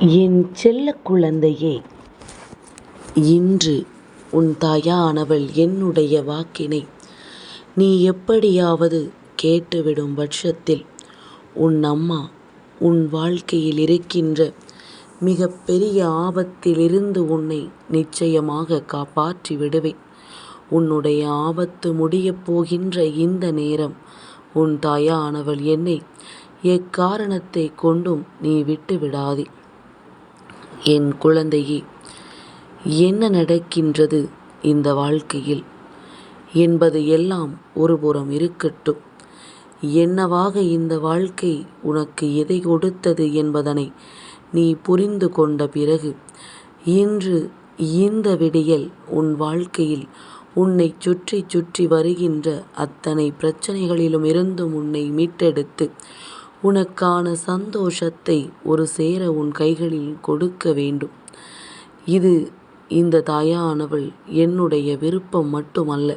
என் செல்ல குழந்தையே இன்று உன் தாயானவள் என்னுடைய வாக்கினை நீ எப்படியாவது கேட்டுவிடும் பட்சத்தில் உன் அம்மா உன் வாழ்க்கையில் இருக்கின்ற மிக பெரிய ஆபத்திலிருந்து உன்னை நிச்சயமாக காப்பாற்றி விடுவேன். உன்னுடைய ஆபத்து முடியப் போகின்ற இந்த நேரம் உன் தாயானவள் என்னை எக்காரணத்தை கொண்டும் நீ விட்டு விடாதே என் குழந்தையே என்ன நடக்கின்றது இந்த வாழ்க்கையில்? என்பது எல்லாம் ஒருபுறம் இருக்கட்டும். என்னவாக இந்த வாழ்க்கை உனக்கு எதை கொடுத்தது என்பதனை நீ புரிந்து கொண்ட பிறகு இன்று இந்த விடியல் உன் வாழ்க்கையில் உன்னை சுற்றி சுற்றி வருகின்ற அத்தனை பிரச்சனைகளிலும் இருந்தும் உன்னை மீட்டெடுத்து உனக்கான சந்தோஷத்தை ஒரு சேர உன் கைகளில் கொடுக்க வேண்டும். இது இந்த தாயானவள் என்னுடைய விருப்பம் மட்டுமல்ல.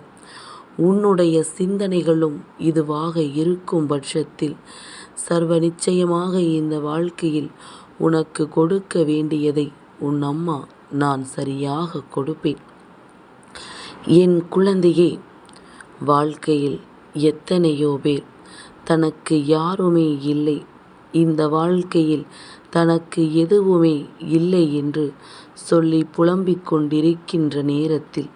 உன்னுடைய சிந்தனைகளும் இதுவாக இருக்கும் பட்சத்தில் சர்வ நிச்சயமாக இந்த வாழ்க்கையில் உனக்கு கொடுக்க வேண்டியதை உன் அம்மா நான் சரியாக கொடுப்பேன். என் குழந்தையே வாழ்க்கையில் எத்தனையோ பேர் தனக்கு யாருமே இல்லை. இந்த வாழ்க்கையில் தனக்கு எதுவுமே இல்லை என்று சொல்லி புலம்பிக் கொண்டிருக்கின்ற நேரத்தில்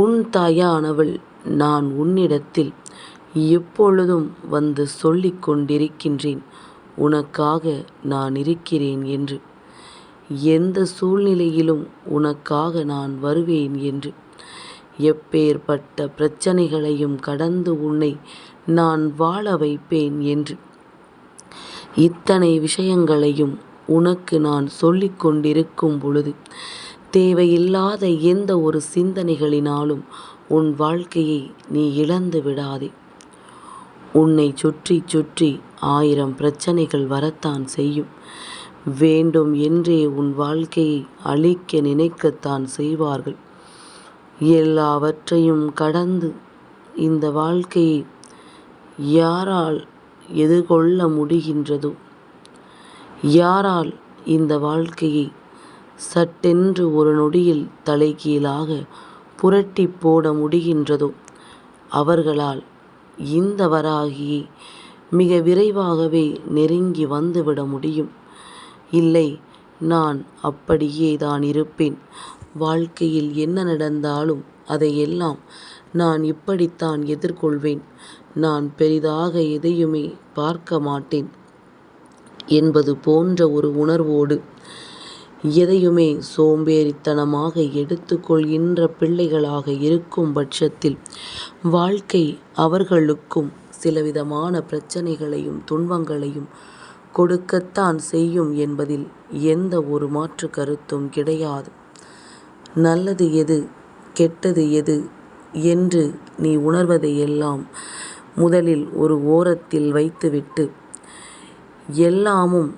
உன் தாயானவள் நான் உன்னிடத்தில் எப்பொழுதும் வந்து சொல்லிக் கொண்டிருக்கின்றேன். உனக்காக நான் இருக்கிறேன் என்று. எந்த சூழ்நிலையிலும் உனக்காக நான் வருவேன் என்று. எப்பேற்பட்ட பிரச்சனைகளையும் கடந்து உன்னை நான் வாழ வைப்பேன் என்று. இத்தனை விஷயங்களையும் உனக்கு நான் சொல்லிக் கொண்டிருக்கும் பொழுது தேவையில்லாத எந்த ஒரு சிந்தனைகளினாலும் உன் வாழ்க்கையை நீ இழந்து விடாதே. உன்னை சுற்றி சுற்றி ஆயிரம் பிரச்சனைகள் வரத்தான் செய்யும். வேண்டும் என்றே உன் வாழ்க்கையை அழிக்க நினைக்கத்தான் செய்வார்கள். எல்லாவற்றையும் கடந்து இந்த வாழ்க்கையை யாரால் எதிர்கொள்ள முடிகின்றதோ? யாரால் இந்த வாழ்க்கையை சட்டென்று ஒரு நொடியில் தலைகீழாக புரட்டி போட முடிகின்றதோ? அவர்களால் இந்த வராகியை மிக விரைவாகவே நெருங்கி வந்துவிட முடியும். இல்லை நான் அப்படியே தான் இருப்பேன். வாழ்க்கையில் என்ன நடந்தாலும் அதையெல்லாம் நான் இப்படித்தான் எதிர்கொள்வேன். நான் பெரிதாக எதையுமே பார்க்க மாட்டேன் என்பது போன்ற ஒரு உணர்வோடு எதையுமே சோம்பேறித்தனமாக எடுத்துக்கொள்கின்ற பிள்ளைகளாக இருக்கும் பட்சத்தில் வாழ்க்கை அவர்களுக்கும் சிலவிதமான பிரச்சனைகளையும் துன்பங்களையும் கொடுக்கத்தான் செய்யும் என்பதில் எந்த ஒரு மாற்று கருத்தும் கிடையாது. நல்லது எது கெட்டது எது என்று நீ உணர்வதையெல்லாம் முதலில் ஒரு ஓரத்தில் வைத்துவிட்டு எல்லாமும்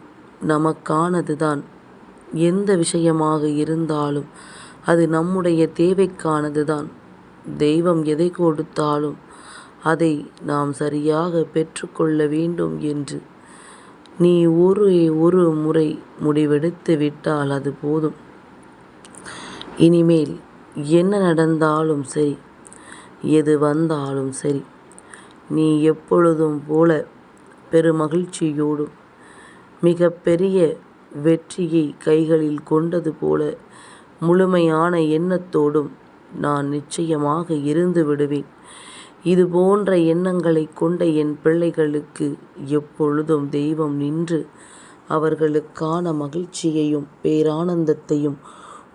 நமக்கானது தான் எந்த விஷயமாக இருந்தாலும் அது நம்முடைய தேவைக்கானது தான் தெய்வம் எதை கொடுத்தாலும் அதை நாம் சரியாக பெற்றுக்கொள்ள வேண்டும் என்று நீ ஒரு ஒரு முறை முடிவெடுத்து விட்டால் அது போதும். இனிமேல் என்ன நடந்தாலும் சரி எது வந்தாலும் சரி நீ எப்பொழுதும் போல பெருமகிழ்ச்சியோடும் மிக பெரிய வெற்றியை கைகளில் கொண்டது போல முழுமையான எண்ணத்தோடும் நான் நிச்சயமாக இருந்து விடுவேன். இது போன்ற எண்ணங்களை கொண்ட என் பிள்ளைகளுக்கு எப்பொழுதும் தெய்வம் நின்று அவர்களுக்கான மகிழ்ச்சியையும் பேரானந்தத்தையும்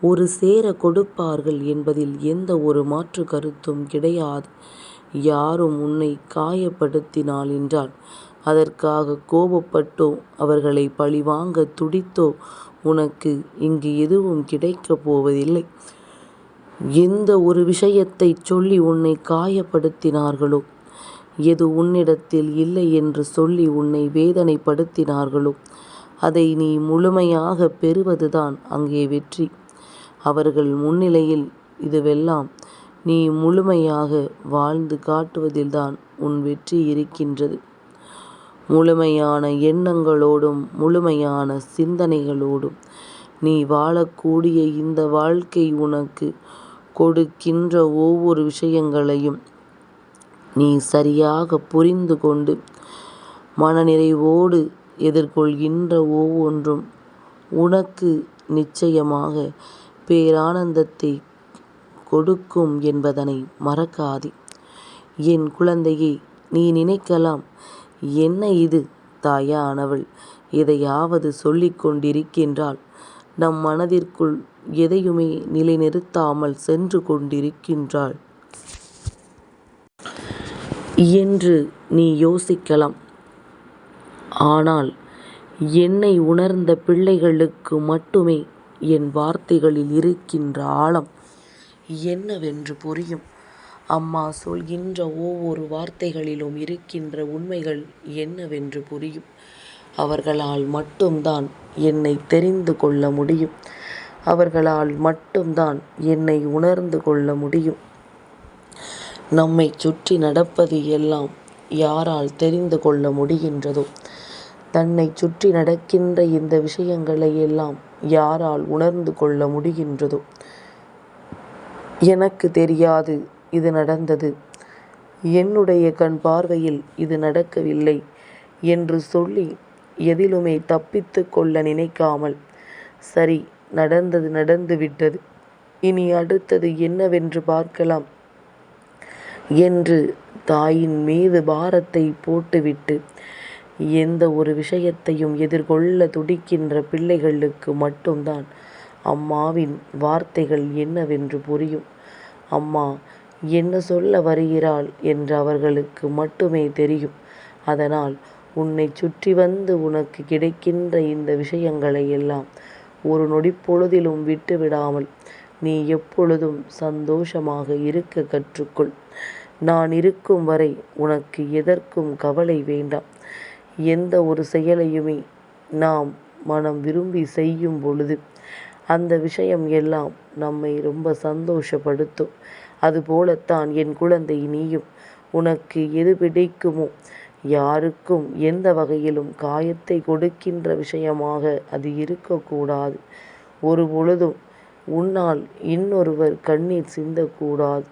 ஒரு சேர கொடுப்பார்கள் என்பதில் எந்த ஒரு மாற்று கருத்தும் கிடையாது. யாரும் உன்னை காயப்படுத்தினால் என்றால் அதற்காக கோபப்பட்டோ அவர்களை பழிவாங்க துடித்தோ உனக்கு இங்கு எதுவும் கிடைக்கப் போவதில்லை. எந்த ஒரு விஷயத்தை சொல்லி உன்னை காயப்படுத்தினார்களோ எது உன்னிடத்தில் இல்லை என்று சொல்லி உன்னை வேதனைப்படுத்தினார்களோ அதை நீ முழுமையாக பெறுவதுதான் அங்கே வெற்றி. அவர்கள் முன்னிலையில் இதுவெல்லாம் நீ முழுமையாக வாழ்ந்து காட்டுவதில்தான் உன் வெற்றி இருக்கின்றது. முழுமையான எண்ணங்களோடும் முழுமையான சிந்தனைகளோடும் நீ வாழக்கூடிய இந்த வாழ்க்கை உனக்கு கொடுக்கின்ற ஒவ்வொரு விஷயங்களையும் நீ சரியாக புரிந்து கொண்டு மனநிறைவோடு எதிர்கொள்கின்ற ஒவ்வொன்றும் உனக்கு நிச்சயமாக பேரானந்தத்தை கொடுக்கும் என்பதனை மறக்காதே. என் குழந்தையே நீ நினைக்கலாம் என்ன இது தாயானவள்? எதையாவது சொல்லிக் கொண்டிருக்கின்றாள். நம் மனதிற்குள் எதையுமே நிலைநிறுத்தாமல் சென்று கொண்டிருக்கின்றாள். என்று நீ யோசிக்கலாம். ஆனால் என்னை உணர்ந்த பிள்ளைகளுக்கு மட்டுமே என் வார்த்தைகளில் இருக்கின்ற ஆழம் என்னவென்று புரியும்? அம்மா சொல்கின்ற ஒவ்வொரு வார்த்தைகளிலும் இருக்கின்ற உண்மைகள் என்னவென்று புரியும். அவர்களால் மட்டும்தான் என்னை தெரிந்து கொள்ள முடியும். அவர்களால் மட்டும்தான் என்னை உணர்ந்து கொள்ள முடியும். நம்மை சுற்றி நடப்பது எல்லாம் யாரால் தெரிந்து கொள்ள முடிகின்றதோ? தன்னை சுற்றி நடக்கின்ற இந்த விஷயங்களை எல்லாம் யாரால் உணர்ந்து கொள்ள முடிகின்றதோ? எனக்கு தெரியாது இது நடந்தது. என்னுடைய கண் பார்வையில் இது நடக்கவில்லை என்று சொல்லி எதிலுமே தப்பித்து கொள்ள நினைக்காமல் சரி நடந்தது நடந்து விட்டது. இனி அடுத்தது என்னவென்று பார்க்கலாம். என்று தாயின் மீது பாரத்தை போட்டுவிட்டு எந்த ஒரு விஷயத்தையும் எதிர்கொள்ள துடிக்கின்ற பிள்ளைகளுக்கு மட்டும்தான் அம்மாவின் வார்த்தைகள் என்னவென்று புரியும். அம்மா என்ன சொல்ல வருகிறாள் என்று அவர்களுக்கு மட்டுமே தெரியும். அதனால் உன்னை சுற்றி வந்து உனக்கு கிடைக்கின்ற இந்த விஷயங்களை எல்லாம் ஒரு நொடிப்பொழுதிலும் விட்டுவிடாமல் நீ எப்பொழுதும் சந்தோஷமாக இருக்க கற்றுக்கொள். நான் இருக்கும் வரை உனக்கு எதற்கும் கவலை வேண்டாம். எந்த ஒரு செயலையுமே நாம் மனம் விரும்பி செய்யும் பொழுது அந்த விஷயம் எல்லாம் நம்மை ரொம்ப சந்தோஷப்படுத்தும். அதுபோலத்தான் என் குழந்தை நீயும். உனக்கு எது பிடிக்குமோ யாருக்கும் எந்த வகையிலும் காயத்தை கொடுக்கின்ற விஷயமாக அது இருக்கக்கூடாது. ஒரு பொழுதும் உன்னால் இன்னொருவர் கண்ணீர் சிந்தக்கூடாது.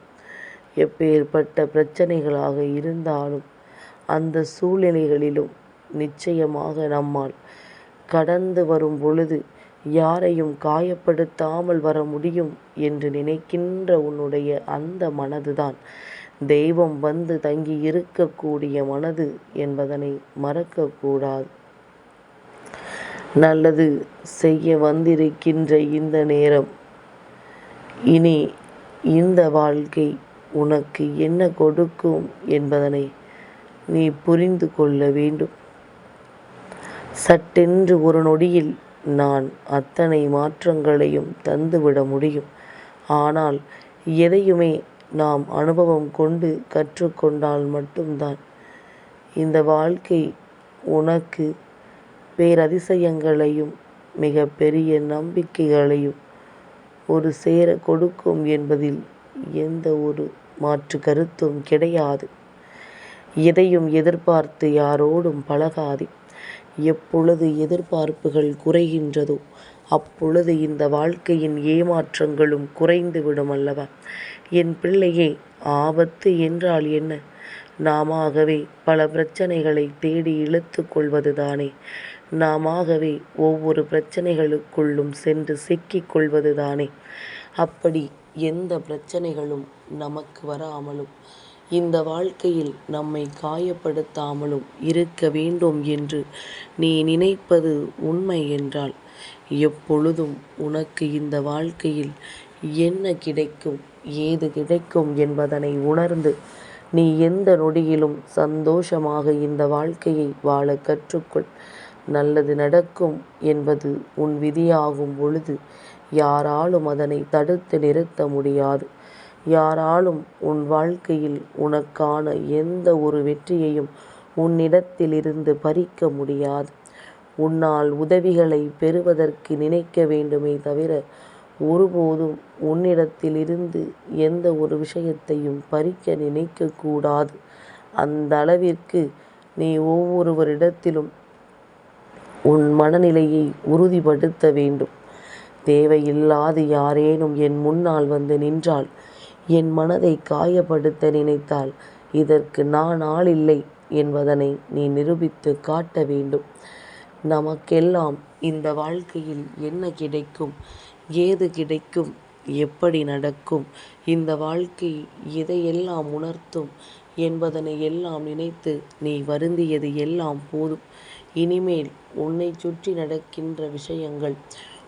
எப்பேற்பட்ட பிரச்சனைகளாக இருந்தாலும் அந்த சூழ்நிலைகளிலும் நிச்சயமாக நம்மால் கடந்து வரும் பொழுது யாரையும் காயப்படுத்தாமல் வர முடியும் என்று நினைக்கின்ற உன்னுடைய அந்த மனதுதான். தெய்வம் வந்து தங்கி இருக்கக்கூடிய மனது என்பதனை மறக்கக்கூடாது. நல்லது செய்ய வந்திருக்கின்ற இந்த நேரம். இனி இந்த வாழ்க்கை உனக்கு என்ன கொடுக்கும் என்பதனை நீ புரிந்து கொள்ள வேண்டும். சட்டென்று ஒரு நொடியில் நான் அத்தனை மாற்றங்களையும் தந்துவிட முடியும். ஆனால் எதையுமே நாம் அனுபவம் கொண்டு கற்றுக்கொண்டால் மட்டும்தான். இந்த வாழ்க்கை உனக்கு பேரதிசயங்களையும் மிக பெரிய நம்பிக்கைகளையும் ஒரு சேர கொடுக்கும் என்பதில் எந்த ஒரு மாற்று கருத்தும் கிடையாது. எதையும் எதிர்பார்த்து யாரோடும் பழகாதே. எப்பொழுது எதிர்பார்ப்புகள் குறைகின்றதோ அப்பொழுது இந்த வாழ்க்கையின் ஏமாற்றங்களும் குறைந்துவிடும் அல்லவா? என் பிள்ளையே ஆபத்து என்றால் என்ன? நாமவே பல பிரச்சனைகளை தேடி இழுத்து கொள்வதுதானே. நாமவே ஒவ்வொரு பிரச்சனைகளுக்குள்ளும் சென்று சிக்கிக் கொள்வதுதானே. அப்படி எந்த பிரச்சனைகளும் நமக்கு வராமலும் இந்த வாழ்க்கையில் நம்மை காயப்படுத்தாமலும் இருக்க வேண்டும் என்று நீ நினைப்பது உண்மை என்றால் எப்பொழுதும் உனக்கு இந்த வாழ்க்கையில் என்ன கிடைக்கும் ஏது கிடைக்கும் என்பதனை உணர்ந்து நீ எந்த நொடியிலும் சந்தோஷமாக இந்த வாழ்க்கையை வாழ கற்றுக்கொள். நல்லது நடக்கும் என்பது உன் விதியாகும் பொழுது யாராலும் அதனை தடுத்து நிறுத்த முடியாது. யாராலும் உன் வாழ்க்கையில் உனக்கான எந்த ஒரு வெற்றியையும் உன்னிடத்திலிருந்து பறிக்க முடியாது உன்னால் உதவிகளை பெறுவதற்கு நினைக்க வேண்டுமே தவிர ஒருபோதும் உன்னிடத்திலிருந்து எந்த ஒரு விஷயத்தையும் பறிக்க நினைக்கக்கூடாது அந்த அளவிற்கு நீ ஒவ்வொருவரிடத்திலும் உன் மனநிலையை உறுதிப்படுத்த வேண்டும். தேவையில்லாது யாரேனும் என் முன்னால் வந்து நின்றால் என் மனதை காயப்படுத்த நினைத்தால் இதற்கு நான் ஆளில்லை என்பதனை நீ நிரூபித்து காட்ட வேண்டும். நமக்கெல்லாம் இந்த வாழ்க்கையில் என்ன கிடைக்கும் ஏது கிடைக்கும் எப்படி நடக்கும் இந்த வாழ்க்கை எதையெல்லாம் உணர்த்தும் என்பதனை எல்லாம் நினைத்து நீ வருந்தியது எல்லாம் போதும். இனிமேல் உன்னைச் சுற்றி நடக்கின்ற விஷயங்கள்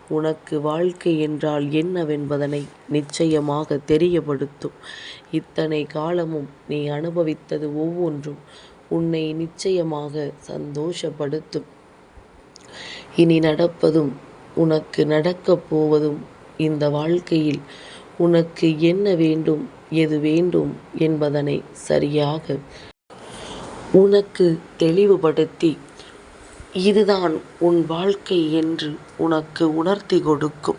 உனக்கு வாழ்க்கை என்றால் என்னவென்பதனை நிச்சயமாக தெரியப்படுத்தும். இத்தனை காலமும் நீ அனுபவித்தது ஒவ்வொன்றும் உன்னை நிச்சயமாக சந்தோஷப்படுத்தும். இனி நடப்பதும் உனக்கு நடக்கப் போவதும் இந்த வாழ்க்கையில் உனக்கு என்ன வேண்டும் எது வேண்டும் என்பதனை சரியாக உனக்கு தெளிவுபடுத்தி இதுதான் உன் வாழ்க்கை என்று உனக்கு உணர்த்தி கொடுக்கும்.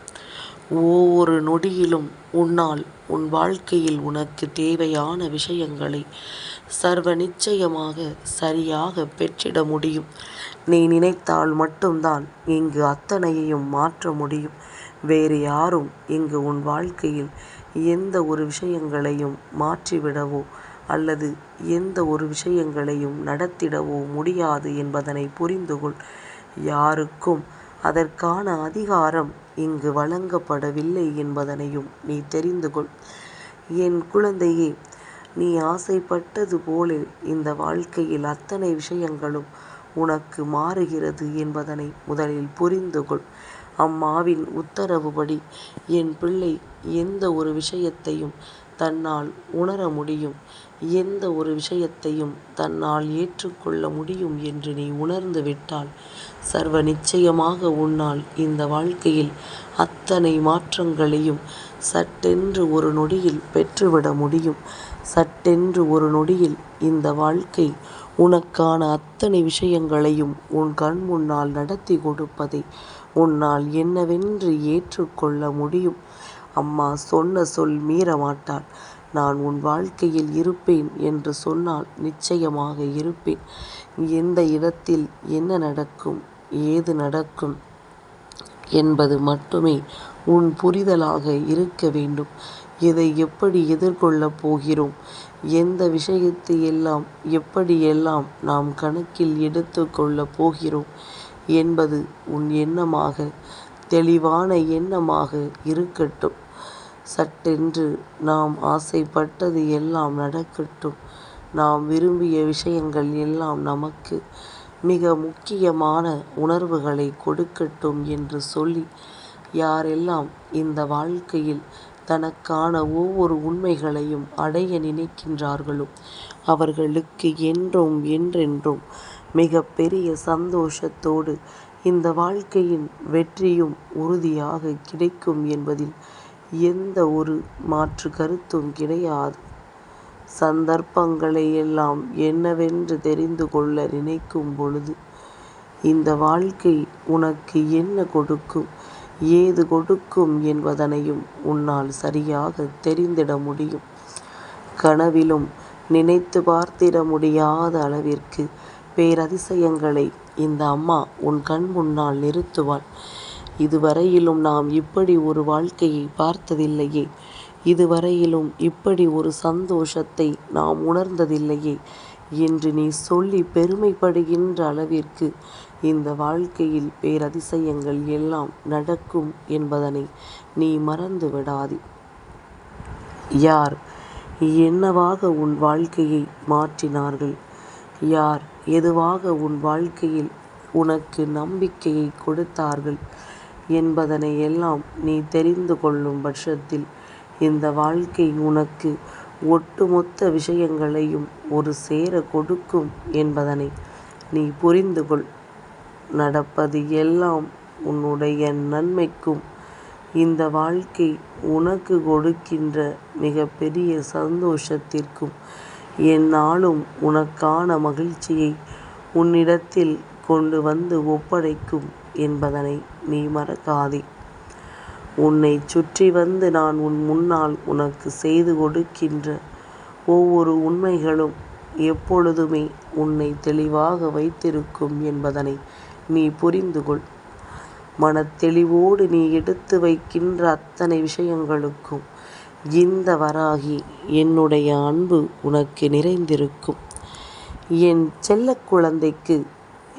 ஒவ்வொரு நொடியிலும் உன்னால் உன் வாழ்க்கையில் உனக்கு தேவையான விஷயங்களை சர்வ நிச்சயமாக சரியாக பெற்றிட முடியும். நீ நினைத்தால் மட்டும்தான் இங்கு அத்தனையையும் மாற்ற முடியும். வேறு யாரும் இங்கு உன் வாழ்க்கையில் எந்த ஒரு விஷயங்களையும் மாற்றிவிடவோ அல்லது எந்த ஒரு விஷயங்களையும் நடத்திடவோ முடியாது என்பதனை புரிந்துகொள். யாருக்கும் அதற்கான அதிகாரம் இங்கு வழங்கப்படவில்லை என்பதனையும் நீ தெரிந்து கொள். என் குழந்தையே நீ ஆசைப்பட்டது போல இந்த வாழ்க்கையில் அத்தனை விஷயங்களும் உனக்கு மாறுகிறது என்பதனை முதலில் புரிந்துகொள். அம்மாவின் உத்தரவுப்படி என் பிள்ளை எந்த ஒரு விஷயத்தையும் தன்னால் உணர முடியும். எந்த ஒரு விஷயத்தையும் தன்னால் ஏற்றுக்கொள்ள முடியும் என்று நீ உணர்ந்து விட்டால் சர்வ நிச்சயமாக உன்னால் இந்த வாழ்க்கையில் அத்தனை மாற்றங்களையும் சட்டென்று ஒரு நொடியில் பெற்றுவிட முடியும். சட்டென்று ஒரு நொடியில் இந்த வாழ்க்கை உனக்கான அத்தனை விஷயங்களையும் உன் கண் முன்னால் நடத்தி கொடுப்பதை உன்னால் என்னவென்று ஏற்றுக்கொள்ள முடியும். அம்மா சொன்ன சொல் மீறமாட்டாள். நான் உன் வாழ்க்கையில் இருப்பேன் என்று சொன்னால் நிச்சயமாக இருப்பேன். எந்த இடத்தில் என்ன நடக்கும் ஏது நடக்கும் என்பது மட்டுமே உன் புரிதலாக இருக்க வேண்டும். எதை எப்படி எதிர்கொள்ளப் போகிறோம் எந்த விஷயத்தை எல்லாம் எப்படியெல்லாம் நாம் கணக்கில் எடுத்து கொள்ளப் போகிறோம் என்பது உன் எண்ணமாக தெளிவான எண்ணமாக இருக்கட்டும். சட்டென்று நாம் ஆசைப்பட்டது எல்லாம் நடக்கட்டும். நாம் விரும்பிய விஷயங்கள் எல்லாம் நமக்கு மிக முக்கியமான உணர்வுகளை கொடுக்கட்டும் என்று சொல்லி யாரெல்லாம் இந்த வாழ்க்கையில் தனக்கான ஒவ்வொரு உண்மைகளையும் அடைய நினைக்கின்றார்களோ அவர்களுக்கு என்றும் என்றென்றும் மிக பெரிய சந்தோஷத்தோடு இந்த வாழ்க்கையின் வெற்றியும் உறுதியாக கிடைக்கும் என்பதில் எந்த ஒரு மாற்று கருத்தும் கிடையாது. சந்தர்ப்பங்களை எல்லாம் என்னவென்று தெரிந்து கொள்ள நினைக்கும் பொழுது இந்த வாழ்க்கை உனக்கு என்ன கொடுக்கும் ஏது கொடுக்கும் என்பதனையும் உன்னால் சரியாக தெரிந்திட முடியும். கனவிலும் நினைத்து பார்த்திட முடியாத அளவிற்கு பேரதிசயங்களை இந்த அம்மா உன் கண் முன்னால் நிறுத்துவாள். இதுவரையிலும் நாம் இப்படி ஒரு வாழ்க்கையை பார்த்ததில்லையே. இதுவரையிலும் இப்படி ஒரு சந்தோஷத்தை நாம் உணர்ந்ததில்லையே என்று நீ சொல்லி பெருமைப்படுகின்ற அளவிற்கு இந்த வாழ்க்கையில் பேரதிசயங்கள் எல்லாம் நடக்கும் என்பதனை நீ மறந்து விடாதே. யார் என்னவாக உன் வாழ்க்கையை மாற்றினார்கள்? யார் எதுவாக உன் வாழ்க்கையில் உனக்கு நம்பிக்கையை கொடுத்தார்கள்? என்பதனை எல்லாம் நீ தெரிந்து கொள்ளும் பட்சத்தில் இந்த வாழ்க்கை உனக்கு ஒட்டுமொத்த விஷயங்களையும் ஒரு சேர கொடுக்கும் என்பதனை நீ புரிந்து கொள். நடப்பது எல்லாம் உன்னுடைய நன்மைக்கும் இந்த வாழ்க்கை உனக்கு கொடுக்கின்ற மிகப்பெரிய சந்தோஷத்திற்கும் எந்நாளும் உனக்கான மகிழ்ச்சியை உன்னிடத்தில் கொண்டு வந்து ஒப்படைக்கும் என்பதனை நீ மறக்காதே. உன்னைச் சுற்றி வந்து நான் உன் முன்னால் உனக்கு செய்து கொடுக்கின்ற ஒவ்வொரு உண்மைகளும் எப்பொழுதுமே உன்னை தெளிவாக வைத்திருக்கும் என்பதனை நீ புரிந்து கொள். மனத்தெளிவோடு நீ எடுத்து வைக்கின்ற அத்தனை விஷயங்களுக்கும் இந்த வராகி என்னுடைய அன்பு உனக்கு நிறைந்திருக்கும். என் செல்ல குழந்தைக்கு